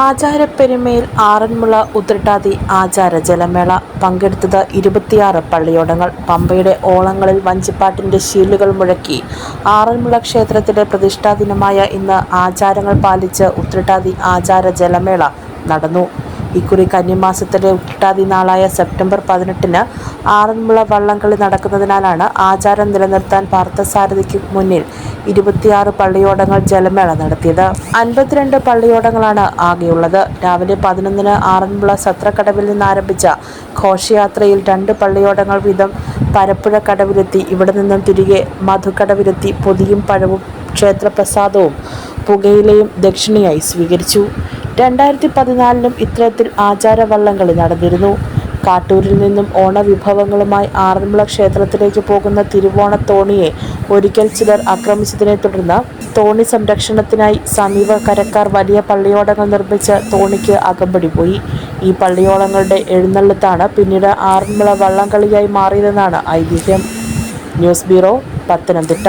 ആചാരപ്പെരുമയിൽ ആറന്മുള ഉത്രട്ടാതി ആചാര ജലമേള പങ്കെടുത്തത് ഇരുപത്തിയാറ് പള്ളിയോടങ്ങൾ. പമ്പയുടെ ഓളങ്ങളിൽ വഞ്ചിപ്പാട്ടിന്റെ ശീലുകൾ മുഴക്കി. ആറന്മുള ക്ഷേത്രത്തിലെ പ്രതിഷ്ഠാദിനമായ ഇന്ന് ആചാരങ്ങൾ പാലിച്ച് ഉത്രട്ടാതി ആചാര ജലമേള നടന്നു. ഇക്കുറി കന്നിമാസത്തിലെ ഉട്ടാതി നാളായ സെപ്റ്റംബർ പതിനെട്ടിന് ആറന്മുള വള്ളംകളി നടക്കുന്നതിനാലാണ് ആചാരം നിലനിർത്താൻ പാർത്ഥസാരഥിക്ക് മുന്നിൽ ഇരുപത്തിയാറ് പള്ളിയോടങ്ങൾ ജലമേള നടത്തിയത്. അൻപത്തിരണ്ട് പള്ളിയോടങ്ങളാണ് ആകെയുള്ളത്. രാവിലെ പതിനൊന്നിന് ആറന്മുള സത്രക്കടവിൽ നിന്ന് ആരംഭിച്ച ഘോഷയാത്രയിൽ രണ്ട് പള്ളിയോടങ്ങൾ വീതം പരപ്പുഴ കടവിലെത്തി ഇവിടെ നിന്നും തിരികെ മധുക്കടവിലെത്തി പൊതിയും പഴവും ക്ഷേത്രപ്രസാദവും പുകയിലയും ദക്ഷിണയായി സ്വീകരിച്ചു. രണ്ടായിരത്തി പതിനാലിലും ഇത്തരത്തിൽ ആചാരവള്ളങ്ങൾ നടന്നിരുന്നു. കാട്ടൂരിൽ നിന്നും ഓണവിഭവങ്ങളുമായി ആറന്മുള ക്ഷേത്രത്തിലേക്ക് പോകുന്ന തിരുവോണ തോണിയെ ഒരിക്കൽ ചിലർ ആക്രമിച്ചതിനെ തുടർന്ന് തോണി സംരക്ഷണത്തിനായി സമീപ കരക്കാർ വലിയ പള്ളിയോടങ്ങൾ നിർമ്മിച്ച് തോണിക്ക് അകമ്പടി പോയി. ഈ പള്ളിയോളങ്ങളുടെ എഴുന്നള്ളത്താണ് പിന്നീട് ആറന്മുള വള്ളംകളിയായി മാറിയതെന്നാണ് ഐതിഹ്യം. News bureau Pathanamthitta.